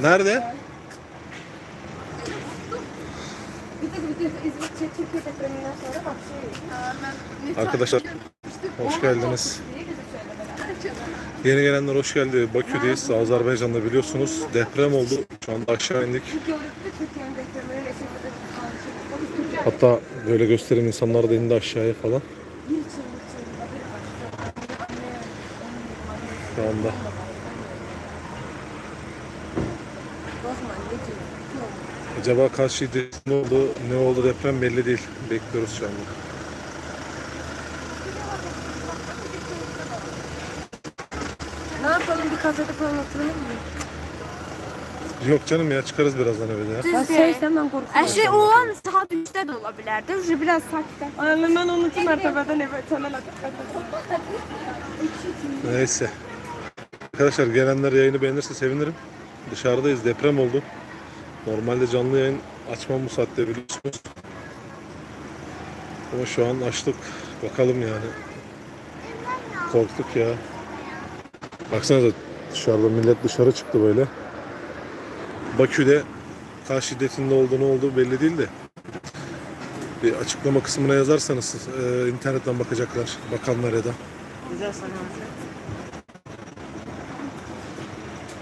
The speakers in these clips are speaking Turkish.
Nerede? Arkadaşlar hoş geldiniz. Yeni gelenler hoş geldi. Bakü'deyiz. Azerbaycan'da biliyorsunuz deprem oldu. Şu anda aşağı indik. Hatta böyle göstereyim insanlar da indi aşağıya falan. Şu anda. Acaba kaç ne oldu, ne oldu deprem belli değil. Bekliyoruz şu anda. Ne yapalım bir kafede falan oturalım mı? Yok canım ya çıkarız birazdan evde ya. Ben şey senden korkuyorum. E şey olan saat 3'te de olabilirdi. Şu biraz sakta. Anam ben onu tüm mertebeden eve temel Neyse. Arkadaşlar gelenler yayını beğenirse sevinirim. Dışarıdayız deprem oldu. Normalde canlı yayın açmam bu saatte biliyorsunuz. Ama şu an açtık. Bakalım yani. Korktuk ya. Baksanıza dışarıda millet dışarı çıktı böyle. Bakü'de kaç şiddetinde oldu ne oldu belli değil de. Bir açıklama kısmına yazarsanız e, internetten bakacaklar bakanlar ya da.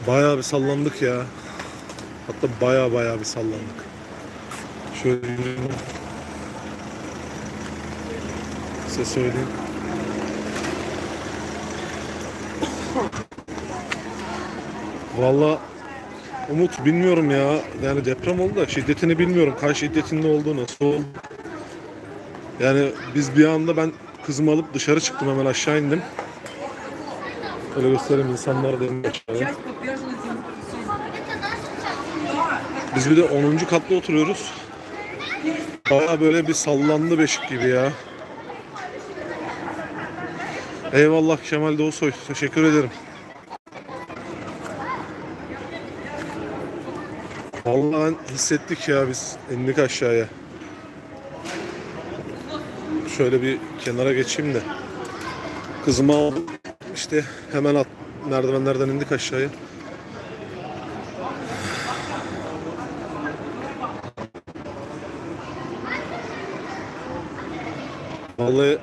Bayağı bir sallandık ya. Hatta bayağı bayağı bir sallandık. Şöyle. Size söyleyeyim. Valla Umut bilmiyorum ya. Yani deprem oldu da şiddetini bilmiyorum. Kaç şiddetinde olduğunu, nasıl oldu. Yani biz bir anda ben kızımı alıp dışarı çıktım hemen aşağı indim. Öyle göstereyim insanlar da aşağıya. Biz bir de 10. katta oturuyoruz. Baya böyle bir sallandı beşik gibi ya. Eyvallah Kemal Doğusoy. Teşekkür ederim. Vallahi hissettik ya biz indik aşağıya. Şöyle bir kenara geçeyim de. Kızımı aldım. İşte hemen at, merdivenlerden indik aşağıya. Vallahi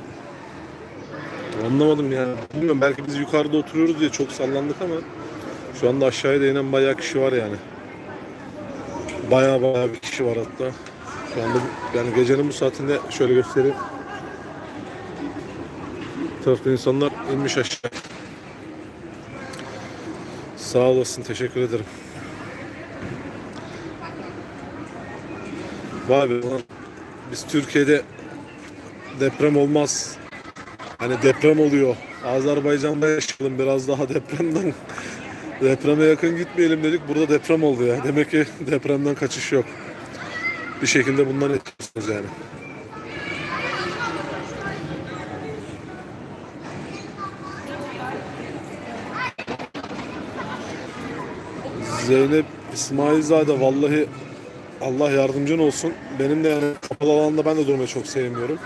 anlamadım ya. Bilmiyorum belki biz yukarıda oturuyoruz diye çok sallandık ama şu anda aşağıya da inen bayağı kişi var yani. Bayağı bayağı bir kişi var hatta. Şu anda yani gecenin bu saatinde şöyle göstereyim. Tarafta insanlar inmiş aşağı. Sağ olasın, teşekkür ederim. Vay be ulan biz Türkiye'de deprem olmaz. Hani deprem oluyor. Azerbaycan'da yaşayalım biraz daha depremden. Depreme yakın gitmeyelim dedik. Burada deprem oldu ya. Demek ki depremden kaçış yok. Bir şekilde bundan etkiliyorsunuz yani. Zeynep İsmailzade vallahi Allah yardımcın olsun. Benim de yani kapalı alanda ben de durmayı çok sevmiyorum.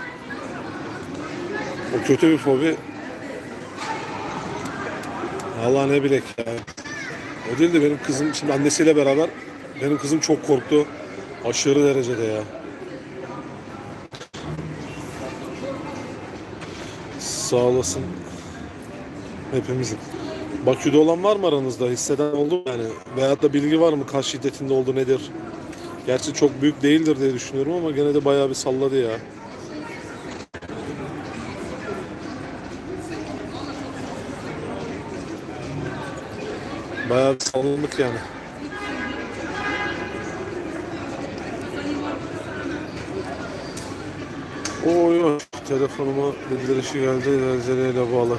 O kötü bir fobi. Allah ne bilek ya. O değil de benim kızım şimdi annesiyle beraber benim kızım çok korktu. Aşırı derecede ya. Sağ olasın. Hepimizin. Bakü'de olan var mı aranızda? Hisseden oldu mu yani? Veyahut da bilgi var mı? Kaç şiddetinde oldu nedir? Gerçi çok büyük değildir diye düşünüyorum ama gene de bayağı bir salladı ya. Bayağı bir yani. Oy oy. Telefonuma bildirişi geldi. Zelzeleyle bağlı.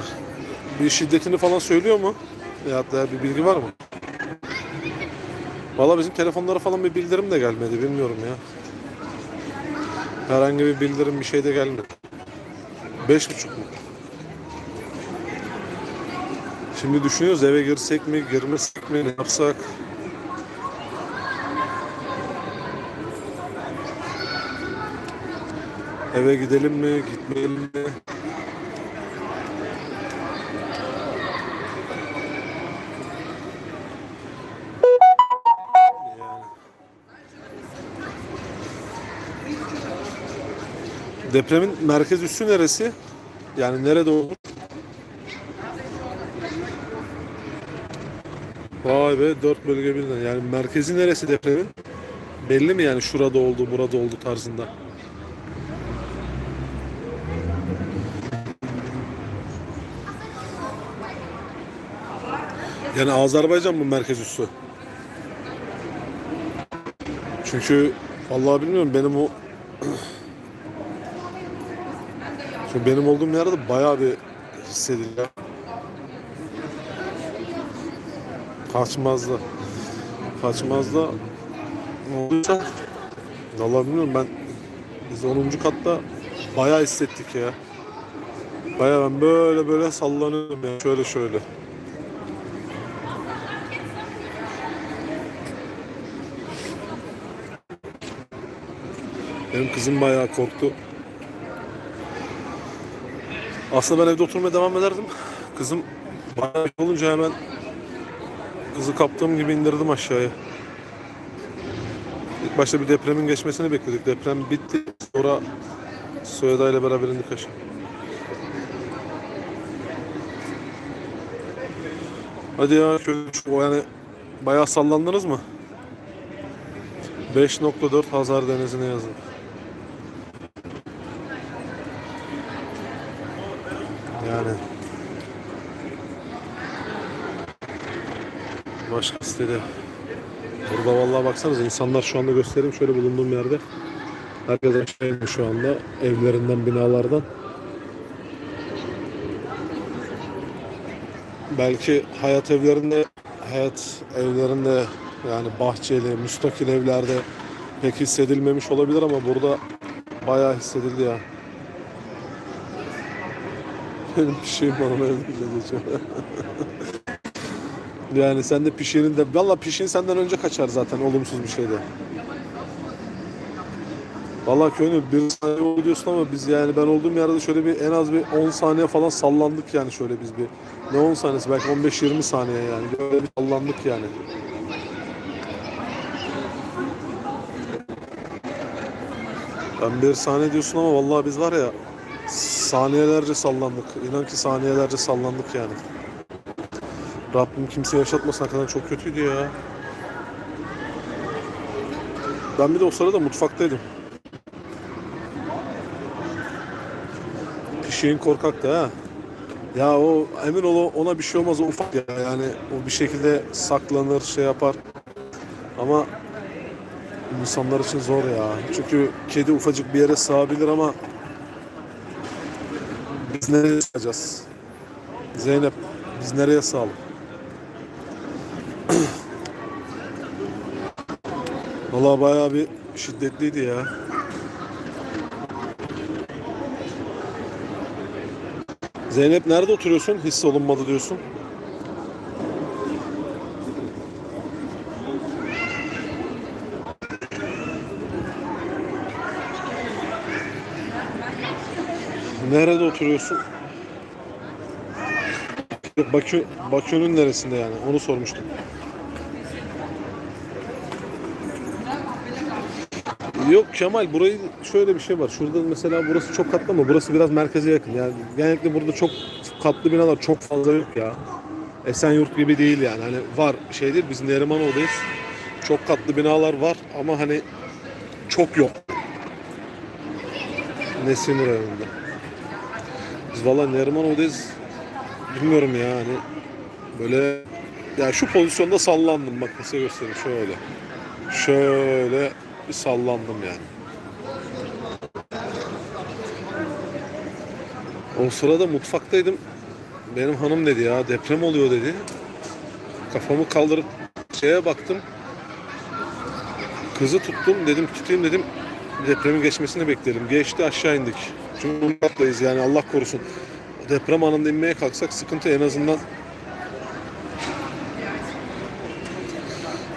Bir şiddetini falan söylüyor mu? Veyahut da bir bilgi var mı? Valla bizim telefonlara falan bir bildirim de gelmedi. Bilmiyorum ya. Herhangi bir bildirim bir şey de gelmedi. Beş buçuk mu? Şimdi düşünüyoruz eve girsek mi, girmesek mi, ne yapsak? Eve gidelim mi, gitmeyelim mi? Depremin merkez üssü neresi? Yani nerede olur? Vay be dört bölge birden. Yani merkezi neresi depremin? Belli mi yani şurada oldu, burada oldu tarzında? Yani Azerbaycan mı merkez üssü? Çünkü vallahi bilmiyorum benim o Çünkü benim olduğum yerde bayağı bir hissediliyor. Kaçmazda. Kaçmazda ne olursa Vallahi bilmiyorum ben biz 10. katta bayağı hissettik ya. Bayağı ben böyle böyle sallanıyorum ya şöyle şöyle. Benim kızım bayağı korktu. Aslında ben evde oturmaya devam ederdim. Kızım bayağı bir olunca hemen kızı kaptığım gibi indirdim aşağıya. İlk başta bir depremin geçmesini bekledik. Deprem bitti. Sonra Soyada ile beraber indik aşağı. Hadi ya şöyle o yani bayağı sallandınız mı? 5.4 Hazar Denizi'ne yazın. Yani sitede burada vallahi baksanıza insanlar şu anda göstereyim şöyle bulunduğum yerde herkes aşağı indi şu anda evlerinden binalardan belki hayat evlerinde hayat evlerinde yani bahçeli müstakil evlerde pek hissedilmemiş olabilir ama burada bayağı hissedildi ya. Benim pişiğim var ona öyle geçiyor. yani sen de pişiğinin de valla pişiğin senden önce kaçar zaten olumsuz bir şeyde. Valla köyünü bir saniye oldu diyorsun ama biz yani ben olduğum yerde şöyle bir en az bir 10 saniye falan sallandık yani şöyle biz bir. Ne 10 saniyesi belki 15-20 saniye yani böyle bir sallandık yani. Ben bir saniye diyorsun ama vallahi biz var ya saniyelerce sallandık. İnan ki saniyelerce sallandık yani. Rabbim kimse yaşatmasın hakikaten çok kötüydü ya. Ben bir de o sırada mutfaktaydım. Pişiğin korkaktı ha. Ya o emin ol ona bir şey olmaz o ufak ya yani o bir şekilde saklanır şey yapar. Ama insanlar için zor ya. Çünkü kedi ufacık bir yere sığabilir ama biz nereye sığacağız? Zeynep biz nereye sığalım? Valla bayağı bir şiddetliydi ya. Zeynep nerede oturuyorsun? Hisse olunmadı diyorsun. Nerede oturuyorsun? Bakü, Bakü'nün neresinde yani? Onu sormuştum. Yok Kemal burayı şöyle bir şey var. Şurada mesela burası çok katlı ama burası biraz merkeze yakın. Yani genellikle burada çok katlı binalar çok fazla yok ya. Esenyurt gibi değil yani. Hani var şey değil biz Nerimanoğlu'dayız. Çok katlı binalar var ama hani çok yok. Nesin rayonunda. Biz valla Nerimanoğlu'dayız. Bilmiyorum ya hani böyle ya şu pozisyonda sallandım bak size göstereyim şöyle. Şöyle bir sallandım yani. O sırada mutfaktaydım. Benim hanım dedi ya deprem oluyor dedi. Kafamı kaldırıp şeye baktım. Kızı tuttum dedim tutayım dedim. Depremin geçmesini bekleyelim. Geçti aşağı indik. Cumhurbaşkanıyız yani Allah korusun. Deprem anında inmeye kalksak sıkıntı en azından.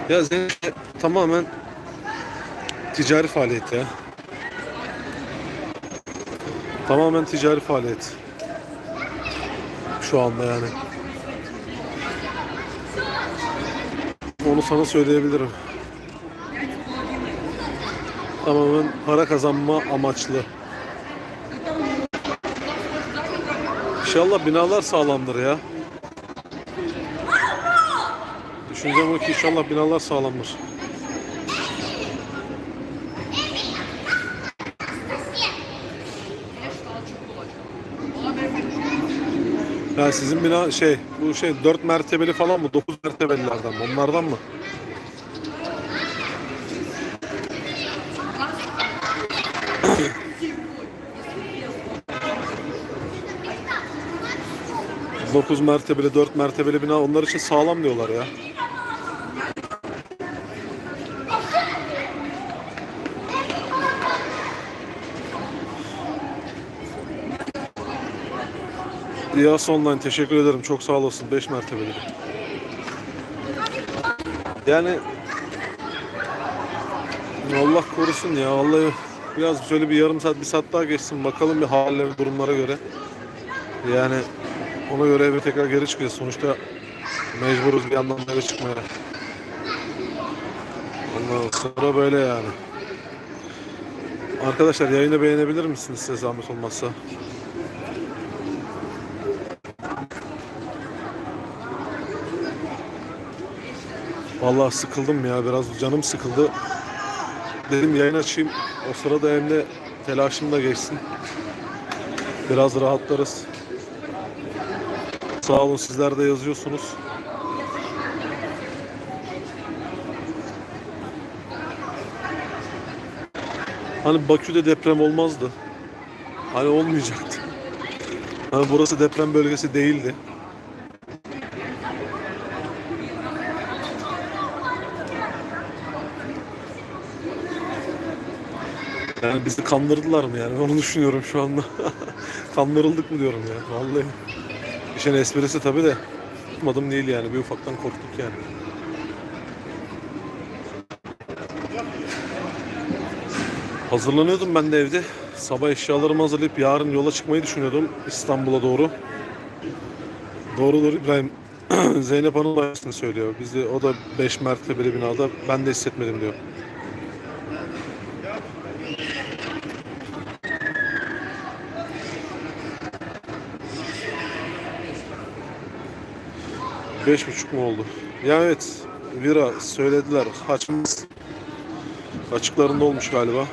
Ya Zeynep tamamen ticari faaliyet ya. Tamamen ticari faaliyet. Şu anda yani. Onu sana söyleyebilirim. Tamamen para kazanma amaçlı. İnşallah binalar sağlamdır ya. Düşüncem o ki inşallah binalar sağlamdır. Ya sizin bina şey bu şey 4 mertebeli falan mı? 9 mertebelilerden mi? Onlardan mı? Dokuz mertebeli, dört mertebeli bina onlar için sağlam diyorlar ya. Diyas Online teşekkür ederim. Çok sağ olasın. 5 mertebeli. Yani Allah korusun ya. Vallahi biraz şöyle bir yarım saat, bir saat daha geçsin. Bakalım bir halle durumlara göre. Yani ona göre eve tekrar geri çıkacağız. Sonuçta mecburuz bir yandan da eve çıkmaya. Ondan sonra böyle yani. Arkadaşlar yayını beğenebilir misiniz size zahmet olmazsa? Vallahi sıkıldım ya biraz canım sıkıldı. Dedim yayın açayım. O sırada hem de telaşım da geçsin. Biraz rahatlarız. Sağ olun sizler de yazıyorsunuz. Hani Bakü'de deprem olmazdı. Hani olmayacaktı. Hani burası deprem bölgesi değildi. Yani bizi kandırdılar mı yani? Onu düşünüyorum şu anda. Kandırıldık mı diyorum ya. Vallahi. İşin esprisi tabii de. Tutmadım değil yani. Bir ufaktan korktuk yani. Hazırlanıyordum ben de evde. Sabah eşyalarımı hazırlayıp yarın yola çıkmayı düşünüyordum İstanbul'a doğru. Doğrudur İbrahim. Zeynep Hanım da söylüyor. Bizi o da 5 mertebeli binada ben de hissetmedim diyor. Beş buçuk mu oldu? Ya evet. Vira söylediler. Haçımız açıklarında olmuş galiba.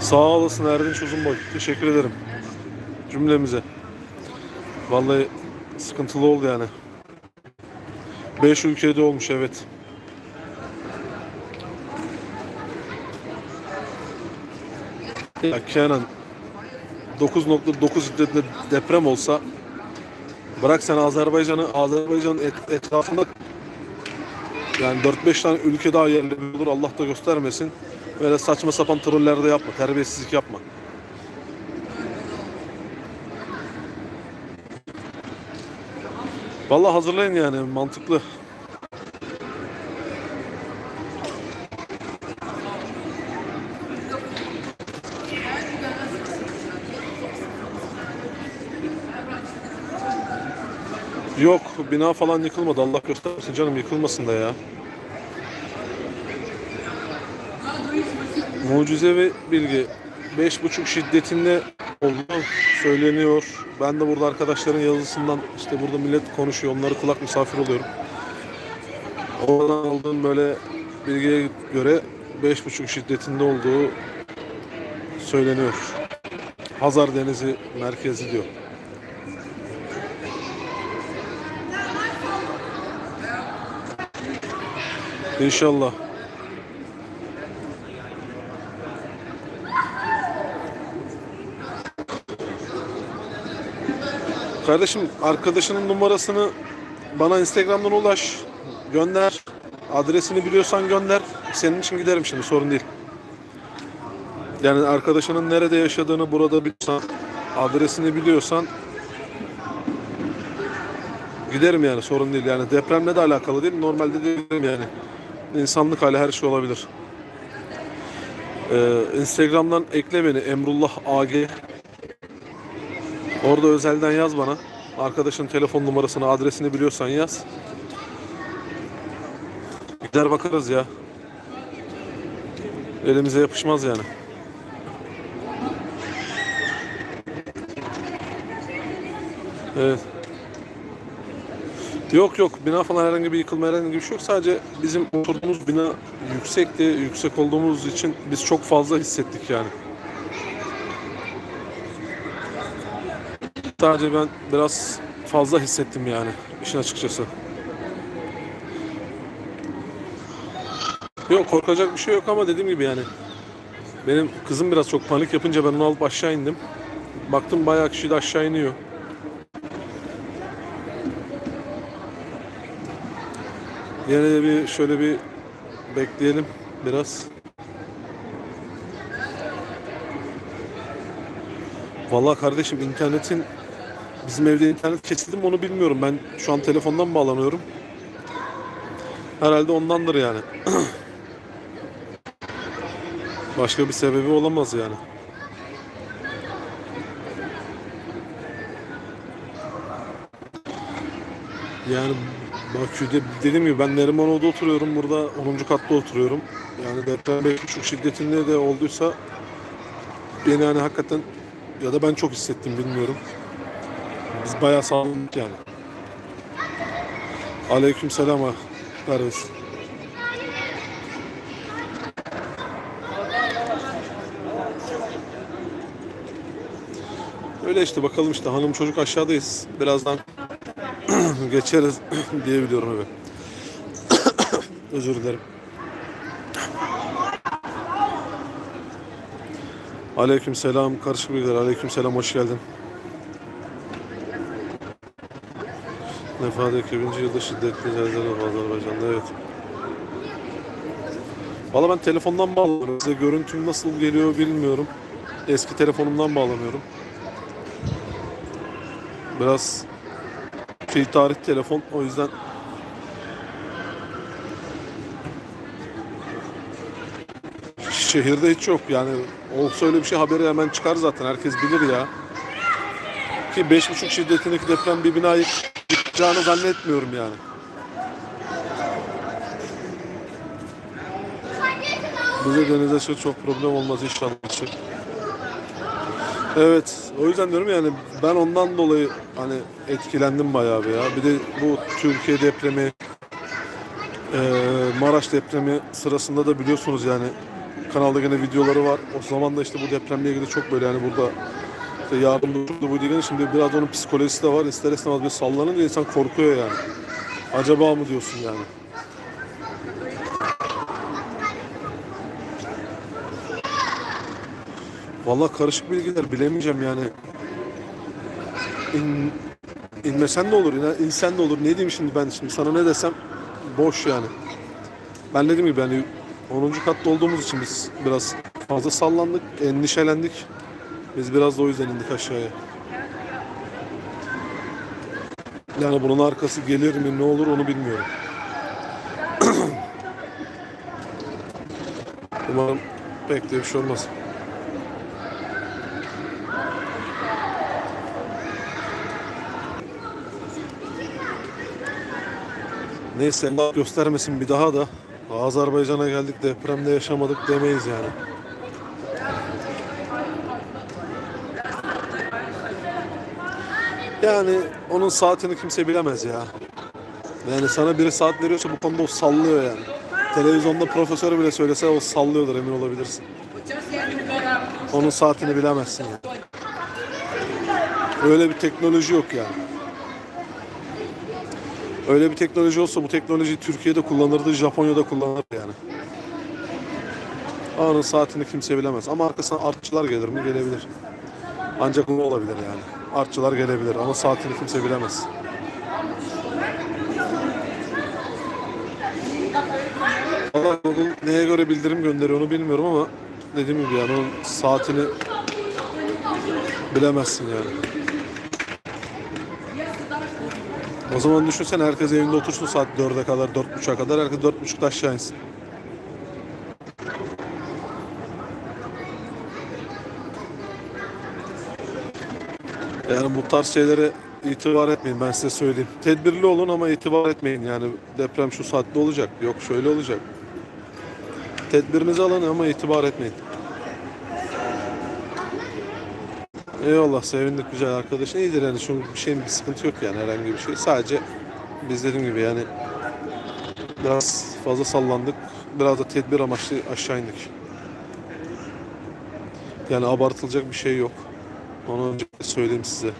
Sağ olasın Erdinç Uzunboy. Teşekkür ederim. Cümlemize. Vallahi sıkıntılı oldu yani. 5 ülkede olmuş evet. Ya Kenan 9.9 şiddetinde deprem olsa bırak sen Azerbaycan'ı Azerbaycan'ın et, etrafında yani 4-5 tane ülke daha yerli olur Allah da göstermesin. Böyle saçma sapan troller de yapma. Terbiyesizlik yapma. Vallahi hazırlayın yani mantıklı. Yok bina falan yıkılmadı Allah göstermesin canım yıkılmasın da ya. Mucizevi bilgi 5.5 şiddetinde olduğu söyleniyor. Ben de burada arkadaşların yazısından işte burada millet konuşuyor. Onları kulak misafir oluyorum. Oradan aldığım böyle bilgiye göre 5.5 şiddetinde olduğu söyleniyor. Hazar Denizi merkezi diyor. İnşallah. Kardeşim arkadaşının numarasını bana Instagram'dan ulaş. Gönder. Adresini biliyorsan gönder. Senin için giderim şimdi sorun değil. Yani arkadaşının nerede yaşadığını burada biliyorsan, adresini biliyorsan Giderim yani sorun değil. Yani depremle de alakalı değil. Normalde de giderim yani. İnsanlık hali her şey olabilir. Ee, Instagram'dan ekle beni Emrullah AG. Orada özelden yaz bana. Arkadaşın telefon numarasını, adresini biliyorsan yaz. Gider bakarız ya. Elimize yapışmaz yani. Evet. Yok yok bina falan herhangi bir yıkılma herhangi bir şey yok. Sadece bizim oturduğumuz bina yüksekti. Yüksek olduğumuz için biz çok fazla hissettik yani. Sadece ben biraz fazla hissettim yani işin açıkçası. Yok korkacak bir şey yok ama dediğim gibi yani. Benim kızım biraz çok panik yapınca ben onu alıp aşağı indim. Baktım bayağı kişi de aşağı iniyor. Yine de bir şöyle bir bekleyelim biraz. Vallahi kardeşim internetin bizim evde internet kesildi mi onu bilmiyorum. Ben şu an telefondan bağlanıyorum. Herhalde ondandır yani. Başka bir sebebi olamaz yani. Yani Bakü'de dediğim gibi ben Nerimanoğlu'da oturuyorum. Burada 10. katta oturuyorum. Yani deprem 5.5 şiddetinde de olduysa beni yani hakikaten ya da ben çok hissettim bilmiyorum. Biz bayağı sağlandık yani. Aleyküm selam. Pervez. Öyle işte bakalım işte hanım çocuk aşağıdayız. Birazdan geçeriz diye biliyorum eve. Özür dilerim. Aleyküm selam. Karışık bilgiler. Aleyküm selam. Hoş geldin. Nefade 2000. yılda şiddetli zelzele oldu Azerbaycan'da. Evet. Valla ben telefondan bağlanıyorum. Size görüntüm nasıl geliyor bilmiyorum. Eski telefonumdan bağlanıyorum. Biraz şey tarih telefon o yüzden. Şehirde hiç yok. Yani olsa öyle bir şey haberi hemen çıkar zaten. Herkes bilir ya. Ki 5.5 şiddetindeki deprem bir binayı yıkacağını zannetmiyorum yani. Bize denize çok problem olmaz inşallah. Evet, o yüzden diyorum yani ben ondan dolayı hani etkilendim bayağı bir ya. Bir de bu Türkiye depremi, eee, Maraş depremi sırasında da biliyorsunuz yani kanalda gene videoları var. O zaman da işte bu depremle ilgili çok böyle yani burada işte yardım da bu ilgili. Şimdi biraz onun psikolojisi de var. İster istemez bir sallanınca insan korkuyor yani. Acaba mı diyorsun yani? Vallahi karışık bilgiler bilemeyeceğim yani. İn, inmesen de olur, inen- insen de olur. Ne diyeyim şimdi ben şimdi sana ne desem boş yani. Ben dediğim gibi yani 10. katta olduğumuz için biz biraz fazla sallandık, endişelendik. Biz biraz da o yüzden indik aşağıya. Yani bunun arkası gelir mi ne olur onu bilmiyorum. Umarım de bir şey olmaz. Neyse Allah göstermesin bir daha da Azerbaycan'a geldik depremde yaşamadık demeyiz yani. Yani onun saatini kimse bilemez ya. Yani sana biri saat veriyorsa bu konuda o sallıyor yani. Televizyonda profesörü bile söylese o sallıyordur emin olabilirsin. Onun saatini bilemezsin yani. Öyle bir teknoloji yok yani. Öyle bir teknoloji olsa bu teknolojiyi Türkiye'de kullanırdı, Japonya'da kullanırdı yani. Anın saatini kimse bilemez. Ama arkasına artçılar gelir mi? Gelebilir. Ancak bu olabilir yani. Artçılar gelebilir ama saatini kimse bilemez. Valla Google neye göre bildirim gönderiyor onu bilmiyorum ama dediğim gibi yani onun saatini bilemezsin yani. O zaman düşünsene herkes evinde otursun saat 4'e kadar, 4.30'a kadar. Herkes 4.30'da aşağı insin. Yani bu tarz şeylere itibar etmeyin ben size söyleyeyim. Tedbirli olun ama itibar etmeyin. Yani deprem şu saatte olacak. Yok şöyle olacak. Tedbirinizi alın ama itibar etmeyin. Eyvallah sevindik güzel arkadaşın. İyidir yani şu bir şeyin bir sıkıntı yok yani herhangi bir şey. Sadece biz dediğim gibi yani biraz fazla sallandık. Biraz da tedbir amaçlı aşağı indik. Yani abartılacak bir şey yok. Onu önce söyleyeyim size.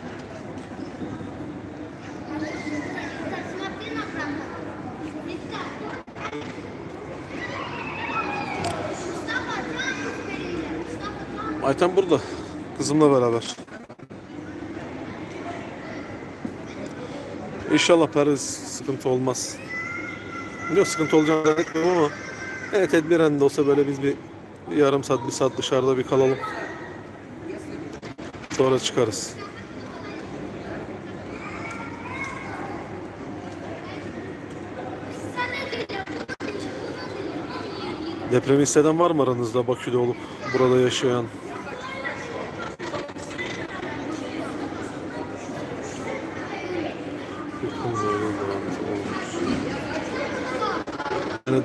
Ayten burada. Kızımla beraber. İnşallah Paris sıkıntı olmaz. Yok sıkıntı olacağını zannetmiyorum ama evet tedbiren de olsa böyle biz bir, yarım saat bir saat dışarıda bir kalalım. Sonra çıkarız. Depremi hisseden var mı aranızda Bakü'de olup burada yaşayan?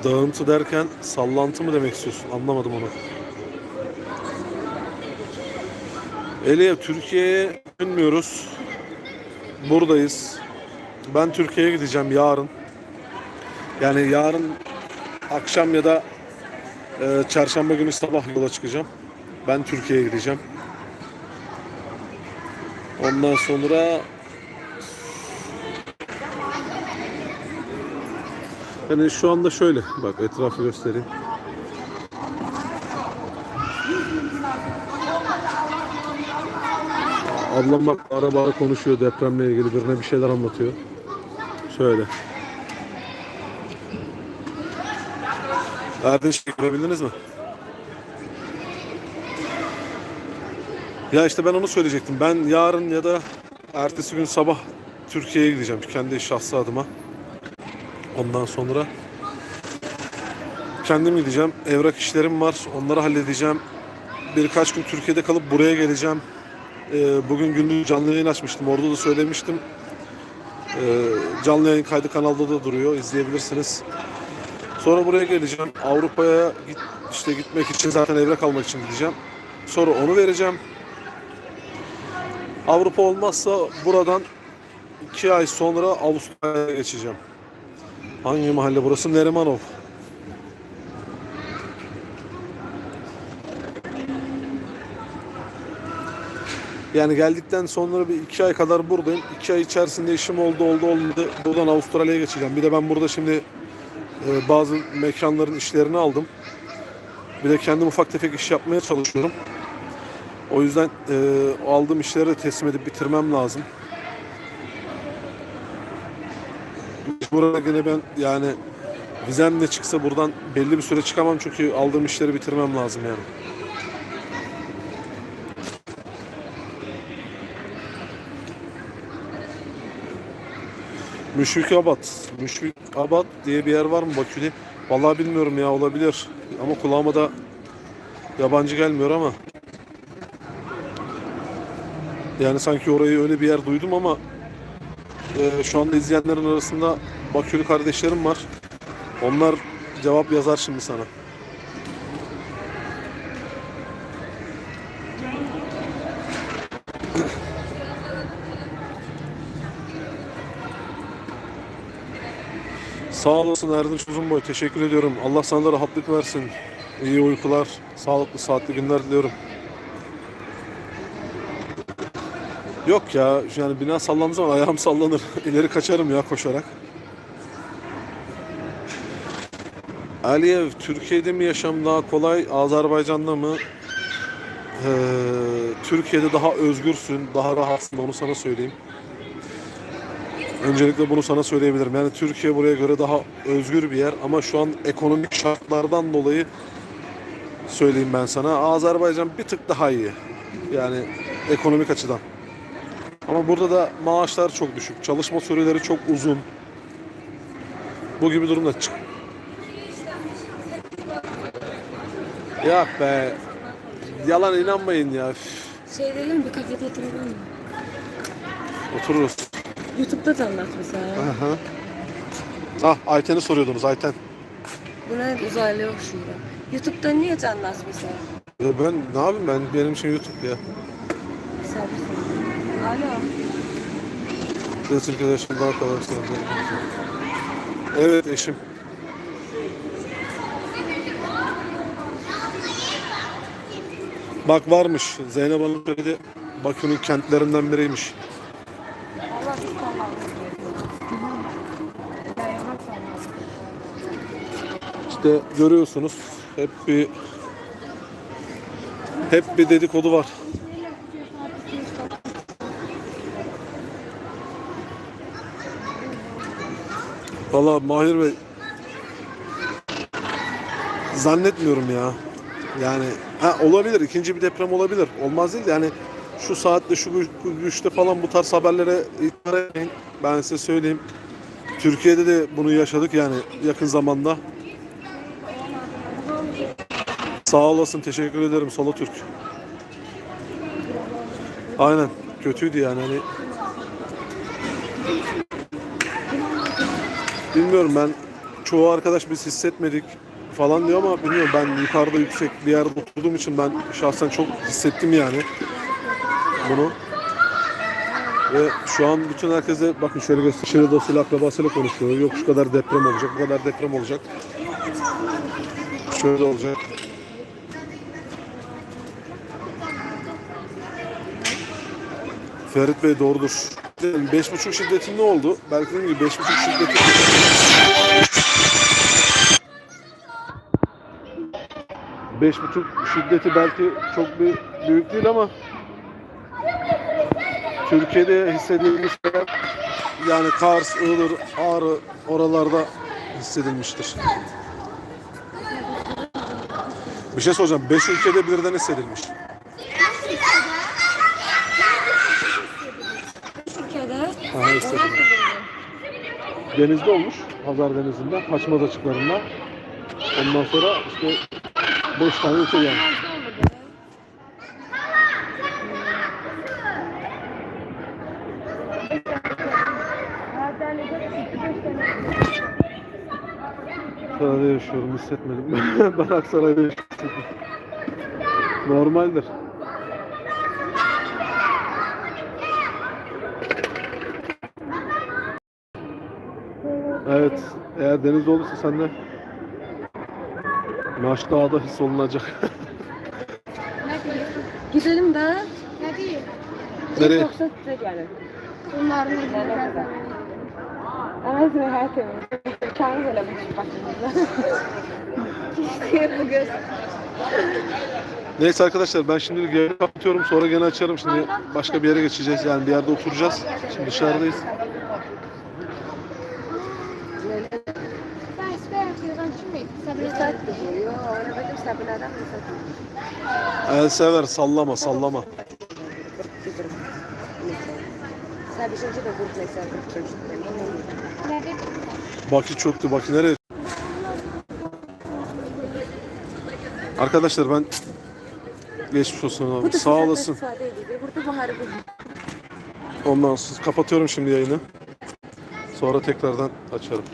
Dağıntı derken sallantı mı demek istiyorsun? Anlamadım onu. Eliye Türkiye'ye dönmüyoruz. Buradayız. Ben Türkiye'ye gideceğim yarın. Yani yarın akşam ya da e, çarşamba günü sabah yola çıkacağım. Ben Türkiye'ye gideceğim. Ondan sonra Yani şu anda şöyle bak etrafı göstereyim. Ablam bak ara ara konuşuyor depremle ilgili birine bir şeyler anlatıyor. Şöyle. Erdinç görebildiniz mi? Ya işte ben onu söyleyecektim. Ben yarın ya da ertesi gün sabah Türkiye'ye gideceğim kendi şahsı adıma. Ondan sonra kendim gideceğim. Evrak işlerim var. Onları halledeceğim. Birkaç gün Türkiye'de kalıp buraya geleceğim. Ee, bugün gündüz canlı yayın açmıştım. Orada da söylemiştim. Ee, canlı yayın kaydı kanalda da duruyor. İzleyebilirsiniz. Sonra buraya geleceğim. Avrupa'ya git, işte gitmek için zaten evrak almak için gideceğim. Sonra onu vereceğim. Avrupa olmazsa buradan iki ay sonra Avustralya'ya geçeceğim. Hangi mahalle burası? Nerimanov. Yani geldikten sonra bir iki ay kadar buradayım. İki ay içerisinde işim oldu oldu olmadı. Buradan Avustralya'ya geçeceğim. Bir de ben burada şimdi e, bazı mekanların işlerini aldım. Bir de kendim ufak tefek iş yapmaya çalışıyorum. O yüzden e, aldığım işleri de teslim edip bitirmem lazım. Burada gene ben yani vizem de çıksa buradan belli bir süre çıkamam çünkü aldığım işleri bitirmem lazım yani. Müşvikabat. Müşvikabat diye bir yer var mı Bakü'de? Vallahi bilmiyorum ya olabilir. Ama kulağıma da yabancı gelmiyor ama. Yani sanki orayı öyle bir yer duydum ama e, şu anda izleyenlerin arasında Bakülü kardeşlerim var. Onlar cevap yazar şimdi sana. Sağ olasın Erdinç Uzunboy. Teşekkür ediyorum. Allah sana da rahatlık versin. İyi uykular, sağlıklı, saatli günler diliyorum. Yok ya, yani bina sallandığı zaman ayağım sallanır. İleri kaçarım ya koşarak. Aliyev, Türkiye'de mi yaşam daha kolay, Azerbaycan'da mı? Ee, Türkiye'de daha özgürsün, daha rahatsın, onu sana söyleyeyim. Öncelikle bunu sana söyleyebilirim. Yani Türkiye buraya göre daha özgür bir yer ama şu an ekonomik şartlardan dolayı söyleyeyim ben sana. Azerbaycan bir tık daha iyi. Yani ekonomik açıdan. Ama burada da maaşlar çok düşük. Çalışma süreleri çok uzun. Bu gibi durumda çık. Ya be. Yalan inanmayın ya. Şey değil mi bir kafede oturalım mı? Otururuz. Youtube'da da anlat mesela. Aha. Ah Ayten'i soruyordunuz Ayten. Buna uzaylı yok şurada. Youtube'da niye anlat mesela? Ya ben ne yapayım ben benim için YouTube ya. Soru. Alo. Kız arkadaşım daha kolay Evet eşim. Bak varmış. Zeynep Hanım söyledi. Bakü'nün kentlerinden biriymiş. Allah. İşte görüyorsunuz hep bir hep bir dedikodu var. Valla Mahir Bey zannetmiyorum ya. Yani ha, olabilir ikinci bir deprem olabilir. Olmaz değil de yani şu saatte şu gü- güçte falan bu tarz haberlere itibar etmeyin. Ben size söyleyeyim. Türkiye'de de bunu yaşadık yani yakın zamanda. Sağ olasın teşekkür ederim Solo Türk. Aynen kötüydü yani hani. Bilmiyorum ben çoğu arkadaş biz hissetmedik falan diyor ama bilmiyorum ben yukarıda yüksek bir yerde oturduğum için ben şahsen çok hissettim yani bunu. Ve şu an bütün herkese bakın şöyle göster. Şöyle dosyayla akrabasıyla konuşuyor. Yok şu kadar deprem olacak, bu kadar deprem olacak. Şöyle olacak. Ferit Bey doğrudur. 5.5 şiddeti ne oldu? Belki dediğim gibi 5.5 şiddeti Beş buçuk şiddeti belki çok bir büyük değil ama Türkiye'de hissedilmiş yani Kars, Iğdır, Ağrı oralarda hissedilmiştir. Bir şey soracağım. Beş ülkede birden hissedilmiş. Aha. Denizde olmuş. Hazar Denizi'nde. Haçmaz açıklarında. Ondan sonra işte beş tane ülke yani. Aksaray'da yaşıyorum hissetmedim. ben Aksaray'da yaşıyorum. Normaldir. Evet, eğer denizde olursa sen de Maç Dağı'da his olunacak. gidelim de Ne değil? Nereye? yoksa size gelin. Bunların ne Ama size her türlü. Çağınız öyle bir başınızda. Bu göz. Neyse arkadaşlar ben şimdi geri kapatıyorum sonra gene açarım şimdi başka bir yere geçeceğiz yani bir yerde oturacağız. Şimdi dışarıdayız. Benim. El sever sallama sallama. Baki çöktü Baki nereye? Arkadaşlar ben geçmiş olsun abi. Sağ olasın. Ondan sonra kapatıyorum şimdi yayını. Sonra tekrardan açarım.